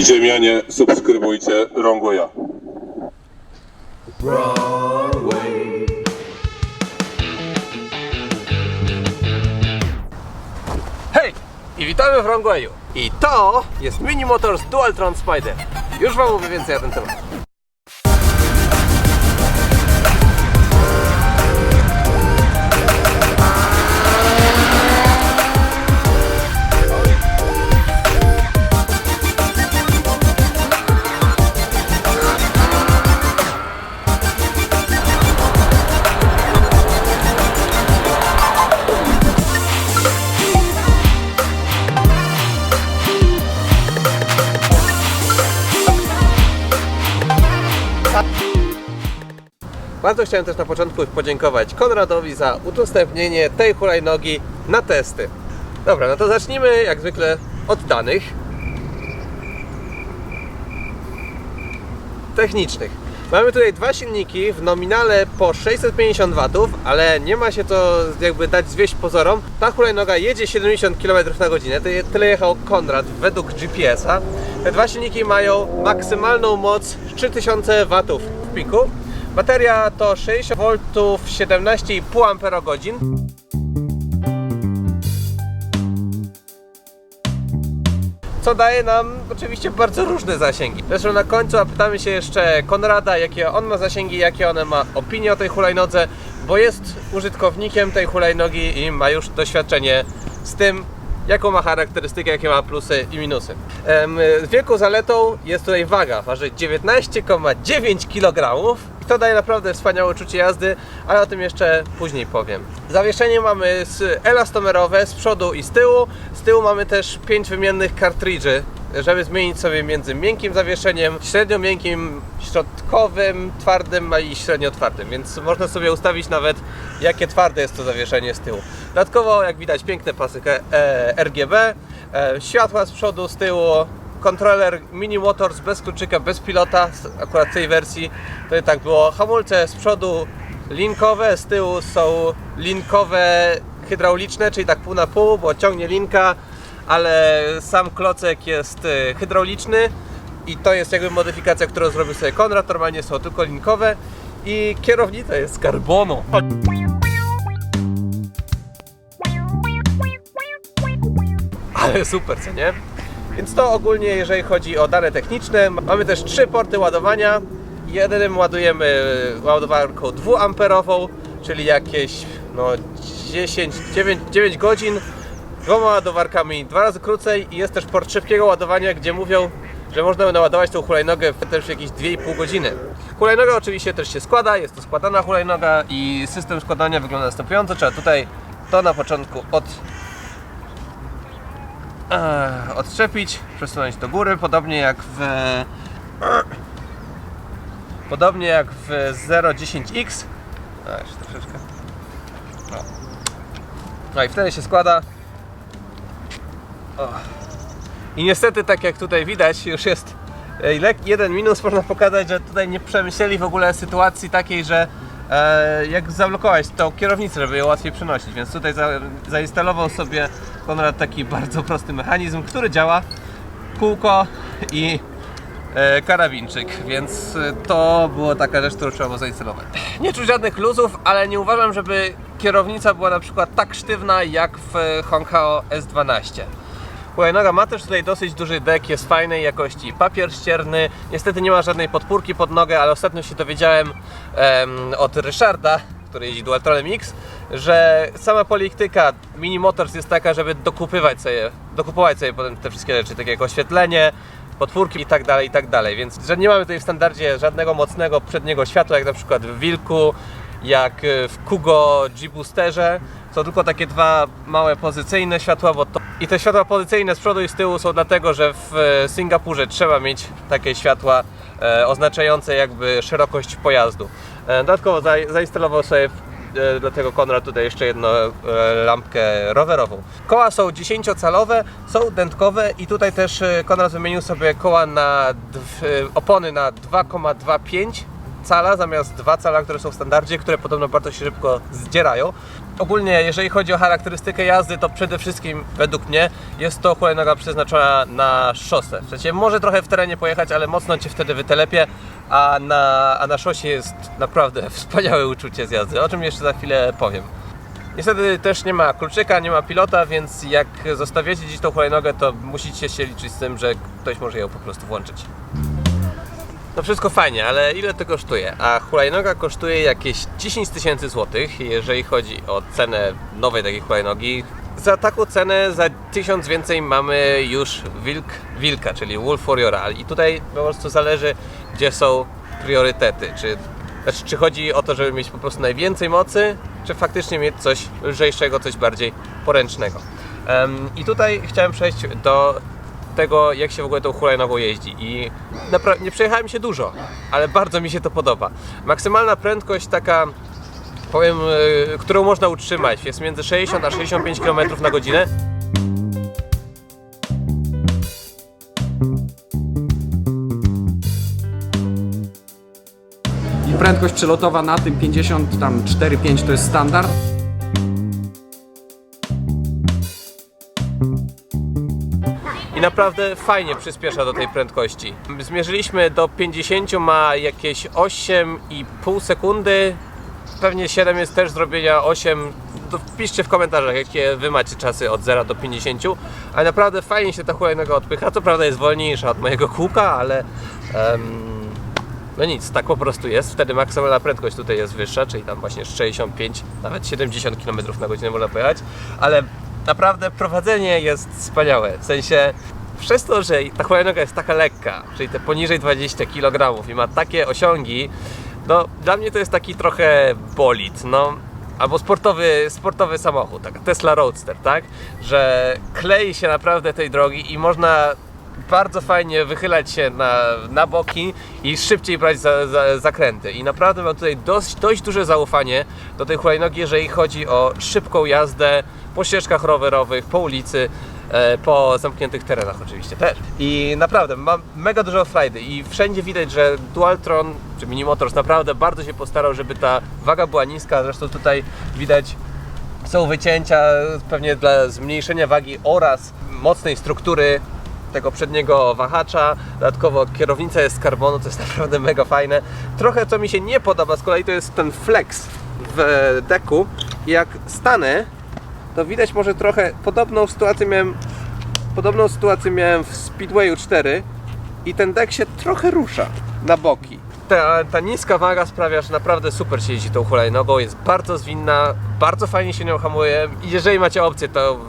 Ziemianie, subskrybujcie Rongwaya. Hej! I witamy w Wrongwayu. I to jest Mini Motors Dualtron Spider. Już Wam mówię więcej na ten temat. Bardzo chciałem też na początku podziękować Konradowi za udostępnienie tej hulajnogi na testy. Dobra, no to zacznijmy jak zwykle od danych technicznych. Mamy tutaj dwa silniki w nominale po 650 W, ale nie ma się to jakby dać zwieść pozorom. Ta hulajnoga jedzie 70 km na godzinę, Ty- tyle jechał Konrad według GPS-a. Te dwa silniki mają maksymalną moc 3000 W w piku. Bateria to 60 V 17,5 Ah. Co daje nam oczywiście bardzo różne zasięgi. Zresztą na końcu zapytamy się jeszcze Konrada, jakie on ma zasięgi, jakie one ma opinie o tej hulajnodze, bo jest użytkownikiem tej hulajnogi i ma już doświadczenie z tym, jaką ma charakterystykę, jakie ma plusy i minusy. Wielką zaletą jest tutaj waga, waży 19,9 kg to daje naprawdę wspaniałe uczucie jazdy, ale o tym jeszcze później powiem. Zawieszenie mamy elastomerowe z przodu i z tyłu. Z tyłu mamy też 5 wymiennych kartridży, żeby zmienić sobie między miękkim zawieszeniem, średnio miękkim, środkowym, twardym, i średnio twardym, więc można sobie ustawić nawet jakie twarde jest to zawieszenie z tyłu. Dodatkowo, jak widać, piękne pasy e, RGB, e, światła z przodu, z tyłu, kontroler Mini Motors bez kluczyka, bez pilota, akurat w tej wersji to tak było. Hamulce z przodu linkowe, z tyłu są linkowe hydrauliczne, czyli tak pół na pół, bo ciągnie linka, ale sam klocek jest e, hydrauliczny i to jest jakby modyfikacja, którą zrobił sobie Konrad. Normalnie są tylko linkowe i kierownica jest z karbonu. Ale super, co nie? Więc to ogólnie, jeżeli chodzi o dane techniczne. Mamy też trzy porty ładowania. Jednym ładujemy ładowarką 2 amperową, czyli jakieś no 10, 9, 9 godzin. Dwoma ładowarkami dwa razy krócej i jest też port szybkiego ładowania, gdzie mówią, że można naładować tą hulajnogę w też jakieś 2,5 godziny. Hulajnoga oczywiście też się składa, jest to składana hulajnoga i system składania wygląda następująco. Trzeba tutaj to na początku od odczepić, przesunąć do góry, podobnie jak w podobnie jak w 010X. A, jeszcze troszeczkę. No. no i wtedy się składa. O. I niestety, tak jak tutaj widać, już jest e, jeden minus. Można pokazać, że tutaj nie przemyśleli w ogóle sytuacji takiej, że jak zablokować tą kierownicę, żeby ją łatwiej przenosić. Więc tutaj za, zainstalował sobie Konrad taki bardzo prosty mechanizm, który działa kółko i e, karabinczyk, więc e, to była taka rzecz, którą trzeba było zainstalować. Nie czuć żadnych luzów, ale nie uważam, żeby kierownica była na przykład tak sztywna jak w e, Honkao S12. Hulajnoga ma też tutaj dosyć duży dek, jest fajnej jakości papier ścierny. Niestety nie ma żadnej podpórki pod nogę, ale ostatnio się dowiedziałem em, od Ryszarda, który jeździ Dualtronem X, że sama polityka Mini Motors jest taka, żeby dokupywać sobie, dokupować sobie potem te wszystkie rzeczy, takie jak oświetlenie, podpórki i tak dalej, i tak dalej. Więc że nie mamy tutaj w standardzie żadnego mocnego przedniego światła, jak na przykład w Wilku, jak e, w Kugo G-Boosterze. Są tylko takie dwa małe pozycyjne światła, bo to... i te światła pozycyjne z przodu i z tyłu są dlatego, że w e, Singapurze trzeba mieć takie światła e, oznaczające jakby szerokość pojazdu. E, dodatkowo za, zainstalował sobie e, dlatego Konrad tutaj jeszcze jedną e, lampkę rowerową. Koła są 10-calowe, są dętkowe i tutaj też e, Konrad wymienił sobie koła na e, opony na 2,25 cala zamiast 2 cala, które są w standardzie, które podobno bardzo się szybko zdzierają. Ogólnie, jeżeli chodzi o charakterystykę jazdy, to przede wszystkim według mnie jest to hulajnoga przeznaczona na szosę. W sensie może trochę w terenie pojechać, ale mocno cię wtedy wytelepie, a na, a na szosie jest naprawdę wspaniałe uczucie z jazdy, o czym jeszcze za chwilę powiem. Niestety też nie ma kluczyka, nie ma pilota, więc jak zostawiacie dziś tą hulajnogę, to musicie się liczyć z tym, że ktoś może ją po prostu włączyć. No wszystko fajnie, ale ile to kosztuje? A hulajnoga kosztuje jakieś 10 tysięcy złotych, jeżeli chodzi o cenę nowej takiej hulajnogi. Za taką cenę, za 1000 więcej mamy już wilk, wilka, czyli Wolf Warriora. I tutaj po prostu zależy, gdzie są priorytety. Czy, znaczy, czy chodzi o to, żeby mieć po prostu najwięcej mocy, czy faktycznie mieć coś lżejszego, coś bardziej poręcznego. I tutaj chciałem przejść do tego, jak się w ogóle tą hulajnogą jeździ. I nie przejechałem się dużo, ale bardzo mi się to podoba. Maksymalna prędkość taka, powiem, e, którą można utrzymać, jest między 60 a 65 km na godzinę. I prędkość przelotowa na tym 50, tam 4-5 to jest standard. I naprawdę fajnie przyspiesza do tej prędkości. Zmierzyliśmy do 50, ma jakieś 8,5 sekundy. Pewnie 7 jest też zrobienia 8. To wpiszcie w komentarzach, jakie wy macie czasy od 0 do 50. Ale naprawdę fajnie się ta hulajnoga odpycha. Co prawda jest wolniejsza od mojego kółka, ale em, no nic, tak po prostu jest. Wtedy maksymalna prędkość tutaj jest wyższa, czyli tam właśnie 65, nawet 70 km na godzinę można pojechać. Ale naprawdę prowadzenie jest wspaniałe. W sensie przez to, że ta hulajnoga jest taka lekka, czyli te poniżej 20 kg i ma takie osiągi, no dla mnie to jest taki trochę bolid, no albo sportowy, sportowy samochód, taka Tesla Roadster, tak? Że klei się naprawdę tej drogi i można bardzo fajnie wychylać się na, na boki i szybciej brać za, za, zakręty. I naprawdę mam tutaj dość, dość duże zaufanie do tej hulajnogi, jeżeli chodzi o szybką jazdę po ścieżkach rowerowych, po ulicy, e, po zamkniętych terenach oczywiście też. I naprawdę mam mega dużo frajdy i wszędzie widać, że Dualtron czy Mini Motors naprawdę bardzo się postarał, żeby ta waga była niska. Zresztą tutaj widać są wycięcia pewnie dla zmniejszenia wagi oraz mocnej struktury tego przedniego wahacza. Dodatkowo kierownica jest z karbonu, to jest naprawdę mega fajne. Trochę co mi się nie podoba z kolei to jest ten flex w deku. Jak stanę, to widać może trochę podobną sytuację miałem podobną sytuację miałem w Speedwayu 4 i ten dek się trochę rusza na boki. Ta, ta niska waga sprawia, że naprawdę super się jeździ tą hulajnogą, jest bardzo zwinna, bardzo fajnie się nią hamuje jeżeli macie opcję, to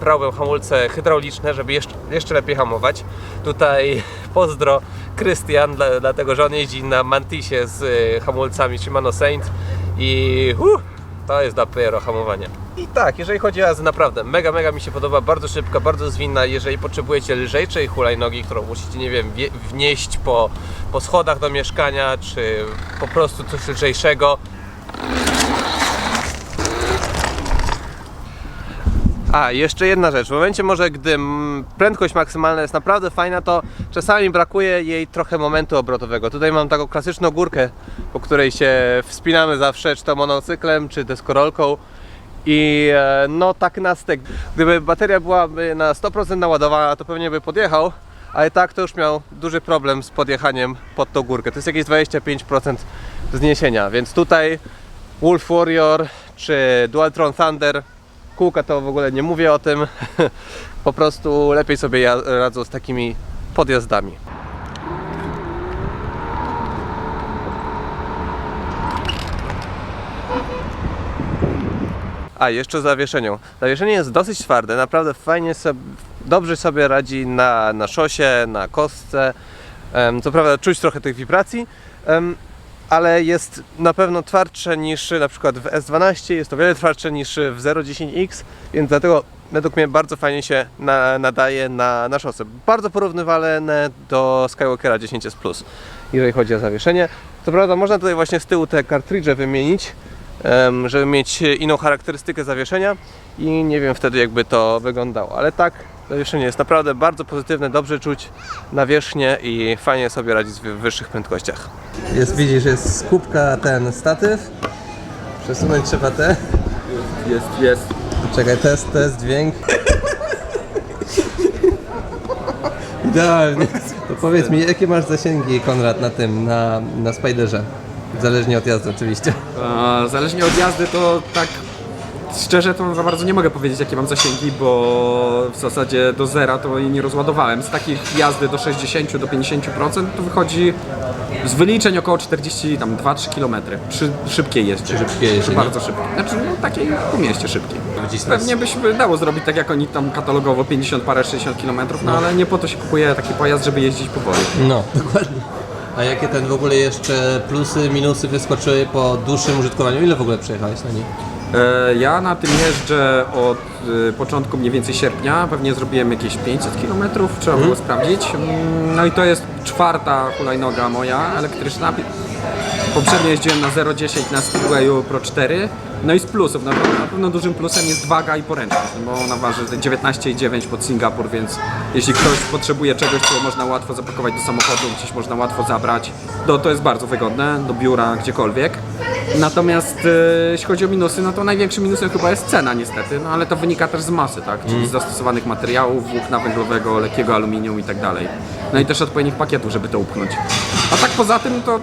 brałbym hamulce hydrauliczne, żeby jeszcze, jeszcze lepiej hamować. Tutaj pozdro Krystian, dla, dlatego że on jeździ na Mantisie z y, hamulcami Shimano Saint i uh, to jest dopiero hamowanie. I tak, jeżeli chodzi o jazdę, naprawdę mega, mega mi się podoba, bardzo szybka, bardzo zwinna. Jeżeli potrzebujecie lżejszej hulajnogi, którą musicie, nie wiem, wie- wnieść po, po schodach do mieszkania, czy po prostu coś lżejszego, A, jeszcze jedna rzecz. W momencie może, gdy mm, prędkość maksymalna jest naprawdę fajna, to czasami brakuje jej trochę momentu obrotowego. Tutaj mam taką klasyczną górkę, po której się wspinamy zawsze, czy to monocyklem, czy deskorolką. I e, no tak na stek. Gdyby bateria byłaby na 100% naładowana, to pewnie by podjechał, ale tak to już miał duży problem z podjechaniem pod tą górkę. To jest jakieś 25% zniesienia, więc tutaj Wolf Warrior czy Dualtron Thunder kółka to w ogóle nie mówię o tym. Po prostu lepiej sobie radzą z takimi podjazdami. A, jeszcze zawieszeniu. Zawieszenie jest dosyć twarde, naprawdę fajnie sobie, dobrze sobie radzi na, na szosie, na kostce. Co prawda czuć trochę tych wibracji, ale jest na pewno twardsze niż na przykład w S12, jest to wiele twardsze niż w 010X, więc dlatego według mnie bardzo fajnie się na, nadaje na, na szosę. Bardzo porównywalne do Skywalkera 10S Plus, jeżeli chodzi o zawieszenie. Co prawda można tutaj właśnie z tyłu te kartridże wymienić, żeby mieć inną charakterystykę zawieszenia i nie wiem wtedy jakby to wyglądało, ale tak zawieszenie jest naprawdę bardzo pozytywne, dobrze czuć nawierzchnię i fajnie sobie radzić w wyższych prędkościach. Jest, widzisz, jest skupka ten statyw, przesunąć trzeba te jest, jest. Czekaj, test, test, dźwięk. Idealnie. To powiedz mi, jakie masz zasięgi, Konrad, na tym, na, na Spiderze? Zależnie od jazdy oczywiście. E, Zależnie od jazdy to tak szczerze to za bardzo nie mogę powiedzieć jakie mam zasięgi, bo w zasadzie do zera to i nie rozładowałem. Z takich jazdy do 60 do 50% to wychodzi z wyliczeń około 40, tam 2-3 km przy szybkiej jeździe. Przy szybkiej jeździe, Przy nie? bardzo szybkiej. Znaczy no takiej po mieście szybkiej. Gdzieś nas- Pewnie by się dało zrobić tak jak oni tam katalogowo 50 parę 60 km, no ale nie po to się kupuje taki pojazd, żeby jeździć powoli. No, dokładnie. A jakie ten w ogóle jeszcze plusy, minusy wyskoczyły po dłuższym użytkowaniu? Ile w ogóle przejechałeś na nim? E, Ja na tym jeżdżę od y, początku mniej więcej sierpnia, pewnie zrobiłem jakieś 500 km, trzeba było sprawdzić. Mm, No i to jest czwarta hulajnoga moja elektryczna. Poprzednio jeździłem na 0,10 na Speedwayu Pro 4. No i z plusów, na pewno, na pewno dużym plusem jest waga i poręczność, no bo ona waży 19,9 pod Singapur, więc jeśli ktoś potrzebuje czegoś, co można łatwo zapakować do samochodu, gdzieś można łatwo zabrać, to, to jest bardzo wygodne, do biura, gdziekolwiek. Natomiast e, jeśli chodzi o minusy, no to największym minusem chyba jest cena niestety, no ale to wynika też z masy, tak, czyli z zastosowanych materiałów, włókna węglowego, lekkiego aluminium i tak dalej. No i też odpowiednich pakietów, żeby to upchnąć. A tak poza tym to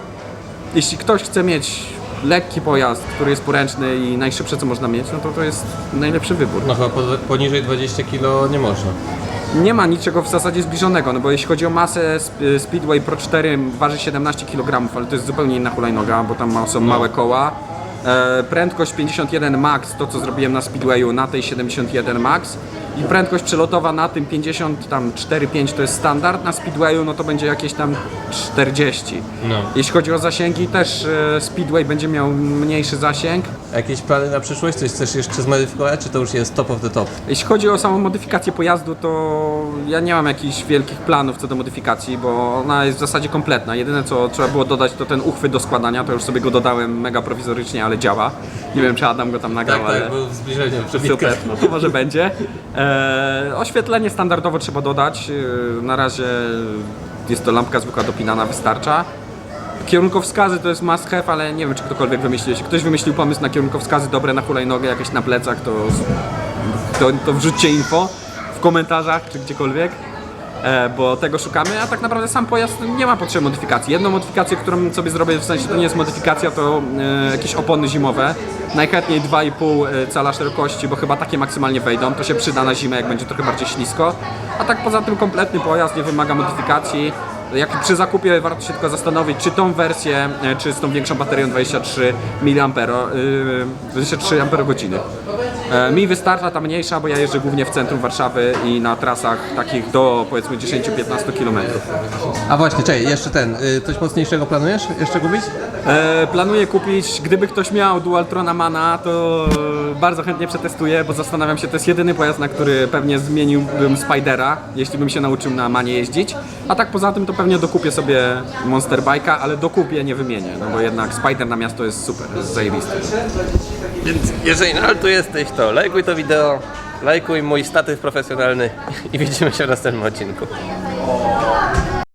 jeśli ktoś chce mieć lekki pojazd, który jest poręczny i najszybsze co można mieć, no to to jest najlepszy wybór. No chyba poniżej 20 kg nie można. Nie ma niczego w zasadzie zbliżonego, no bo jeśli chodzi o masę, Sp- Speedway Pro 4 waży 17 kg, ale to jest zupełnie inna hulajnoga, bo tam są małe koła. E, prędkość 51 max, to co zrobiłem na Speedwayu, na tej 71 max. I prędkość przelotowa na tym 50, tam 4-5 to jest standard, na Speedwayu no to będzie jakieś tam 40. No. Jeśli chodzi o zasięgi, też e, Speedway będzie miał mniejszy zasięg. Jakieś plany na przyszłość? Coś chcesz jeszcze zmodyfikować, czy to już jest top of the top? Jeśli chodzi o samą modyfikację pojazdu, to ja nie mam jakichś wielkich planów co do modyfikacji, bo ona jest w zasadzie kompletna. Jedyne co trzeba było dodać to ten uchwyt do składania, to już sobie go dodałem mega prowizorycznie, ale działa. Nie wiem czy Adam go tam nagrał, Tak, ale... tak, był zbliżeniem. Super, no to może będzie. E, oświetlenie standardowo trzeba dodać. E, na razie jest to lampka zwykła dopinana, wystarcza. Kierunkowskazy to jest must have, ale nie wiem czy ktokolwiek wymyślił. Jeśli ktoś wymyślił pomysł na kierunkowskazy dobre na hulajnogę, jakieś na plecach, to, to, to wrzućcie info w komentarzach czy gdziekolwiek. E, bo tego szukamy, a tak naprawdę sam pojazd nie ma potrzeby modyfikacji. Jedną modyfikację, którą sobie zrobię, w sensie to nie jest modyfikacja, to e, jakieś opony zimowe. Najchętniej 2,5 cala szerokości, bo chyba takie maksymalnie wejdą. To się przyda na zimę, jak będzie trochę bardziej ślisko. A tak poza tym kompletny pojazd nie wymaga modyfikacji. Jak przy zakupie warto się tylko zastanowić, czy tą wersję, e, czy z tą większą baterią 23 mAh, yy, 23 Ah. E, Mi wystarcza ta mniejsza, bo ja jeżdżę głównie w centrum Warszawy i na trasach takich do powiedzmy 10-15 km. A właśnie, czekaj, jeszcze ten, y, coś mocniejszego planujesz jeszcze kupić? E, planuję kupić, gdyby ktoś miał Dualtrona Mana, to bardzo chętnie przetestuję, bo zastanawiam się, to jest jedyny pojazd, na który pewnie zmieniłbym Spidera, jeśli bym się nauczył na Manie jeździć. A tak poza tym to pewnie dokupię sobie Monster Bike'a, ale dokupię, nie wymienię, no bo jednak Spider na miasto jest super, jest zajebisty. Więc jeżeli nadal tu jesteś, to lajkuj to wideo, lajkuj mój statyw profesjonalny i widzimy się w następnym odcinku.